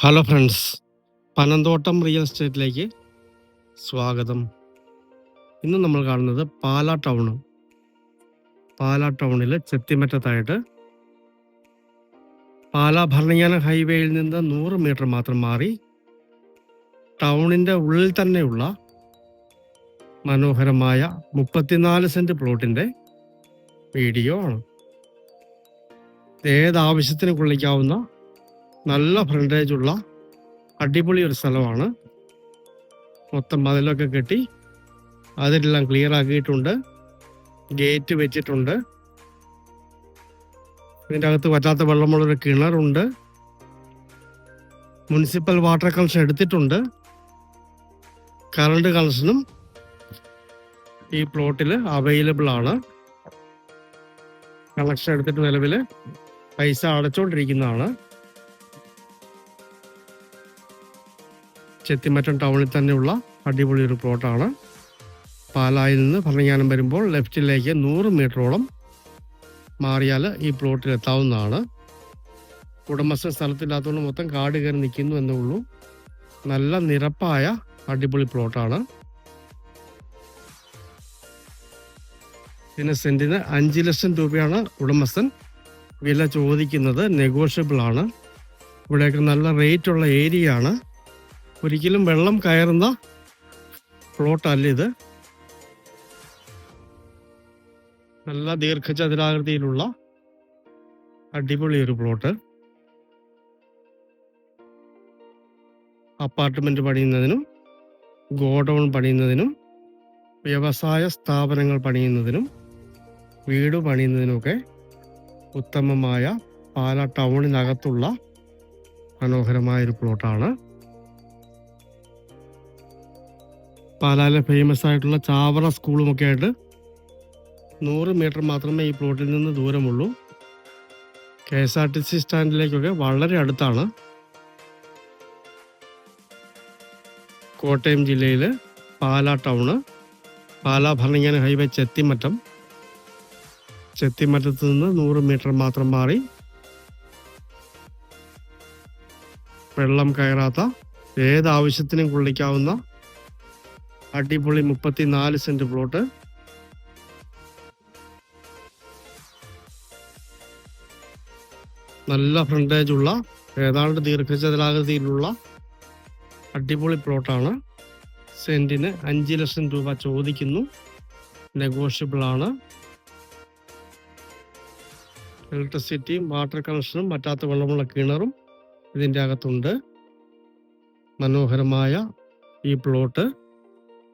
Hello friends Panamthottam real എസ്റ്റേറ്റിലേക്ക് സ്വാഗതം. ഇന്ന് നമ്മൾ കാണുന്നത് പാലാ ടൗണ് പാലാ ടൗണിൽ ചെത്തിമറ്റത്തായിട്ട് പാലാ ഭരണങ്ങാന ഹൈവേയിൽ നിന്ന് നൂറ് മീറ്റർ മാത്രം മാറി ടൗണിന്റെ ഉള്ളിൽ തന്നെയുള്ള മനോഹരമായ മുപ്പത്തിനാല് സെന്റ് പ്ലോട്ടിന്റെ വീഡിയോ ആണ്. ഏതാവശ്യത്തിന് കൊള്ളിക്കാവുന്ന നല്ല ഫ്രണ്ടേജ് ഉള്ള അടിപൊളി ഒരു സ്ഥലമാണ്. മൊത്തം മതിലൊക്കെ കെട്ടി അതിലെല്ലാം ക്ലിയർ ആക്കിയിട്ടുണ്ട്. ഗേറ്റ് വെച്ചിട്ടുണ്ട്. ഇതിന്റെ അകത്ത് വറ്റാത്ത വെള്ളമുള്ളൊരു കിണറുണ്ട്. മുനിസിപ്പൽ വാട്ടർ കണക്ഷൻ എടുത്തിട്ടുണ്ട്. കറണ്ട് കണക്ഷനും ഈ പ്ലോട്ടിൽ അവൈലബിൾ ആണ്. കണക്ഷൻ എടുത്തിട്ട് നിലവിൽ പൈസ അടച്ചുകൊണ്ടിരിക്കുന്നതാണ് ചെത്തിമറ്റം ടൗണിൽ തന്നെയുള്ള അടിപൊളി ഒരു പ്ലോട്ടാണ് പാലായിൽ നിന്ന് ഭരണങ്ങാനം വരുമ്പോൾ ലെഫ്റ്റിലേക്ക് നൂറ് മീറ്ററോളം മാറിയാൽ ഈ പ്ലോട്ടിൽ എത്താവുന്നതാണ്. ഉടമസ്ഥ സ്ഥലത്തില്ലാത്തതുകൊണ്ട് മൊത്തം കാട് കയറി നിൽക്കുന്നു എന്നേ ഉള്ളൂ. നല്ല നിരപ്പായ അടിപൊളി പ്ലോട്ടാണ് ഇതിന് സെന്റിന് അഞ്ച് ലക്ഷം രൂപയാണ് ഉടമസ്ഥൻ വില ചോദിക്കുന്നത് നെഗോഷ്യബിൾ ആണ്. ഇവിടെയൊക്കെ നല്ല റേറ്റ് ഉള്ള ഏരിയ ആണ്. ഒരിക്കലും വെള്ളം കയറുന്ന പ്ലോട്ടല്ല ഇത്. നല്ല ദീർഘചതുരാകൃതിയിലുള്ള അടിപൊളി ഒരു പ്ലോട്ട്. അപ്പാർട്ട്മെന്റ് പണിയുന്നതിനും ഗോഡൗൺ പണിയുന്നതിനും വ്യവസായ സ്ഥാപനങ്ങൾ പണിയുന്നതിനും വീട് പണിയുന്നതിനുമൊക്കെ ഉത്തമമായ പാല ടൗണിനകത്തുള്ള മനോഹരമായൊരു പ്ലോട്ടാണ്. പാലായിലെ ഫേമസ് ആയിട്ടുള്ള ചാവറ സ്കൂളുമൊക്കെ ആയിട്ട് നൂറ് മീറ്റർ മാത്രമേ ഈ പ്ലോട്ടിൽ നിന്ന് ദൂരമുള്ളൂ. K S R T C സ്റ്റാൻഡിലേക്കൊക്കെ വളരെ അടുത്താണ്. കോട്ടയം ജില്ലയിൽ പാലാ ടൗണ് പാലാ ഭരണങ്ങാന ഹൈവേ ചെത്തിമറ്റം. ചെത്തിമറ്റത്ത് നിന്ന് നൂറ് മീറ്റർ മാത്രം മാറി. വെള്ളം കയറാത്ത ഏതാവശ്യത്തിനും കൊള്ളിക്കാവുന്ന അടിപൊളി മുപ്പത്തിനാല് സെന്റ് പ്ലോട്ട് നല്ല ഫ്രണ്ടേജ് ഉള്ള ഏതാണ്ട് ദീർഘചതുരാകൃതിയിലുള്ള അടിപൊളി പ്ലോട്ടാണ് സെന്റിന് അഞ്ച് ലക്ഷം രൂപ ചോദിക്കുന്നു. നെഗോഷ്യബിൾ ആണ്. ഇലക്ട്രിസിറ്റിയും വാട്ടർ കണക്ഷനും പറ്റാത്ത വെള്ളമുള്ള കിണറും ഇതിന്റെ അകത്തുണ്ട്. മനോഹരമായ ഈ പ്ലോട്ട്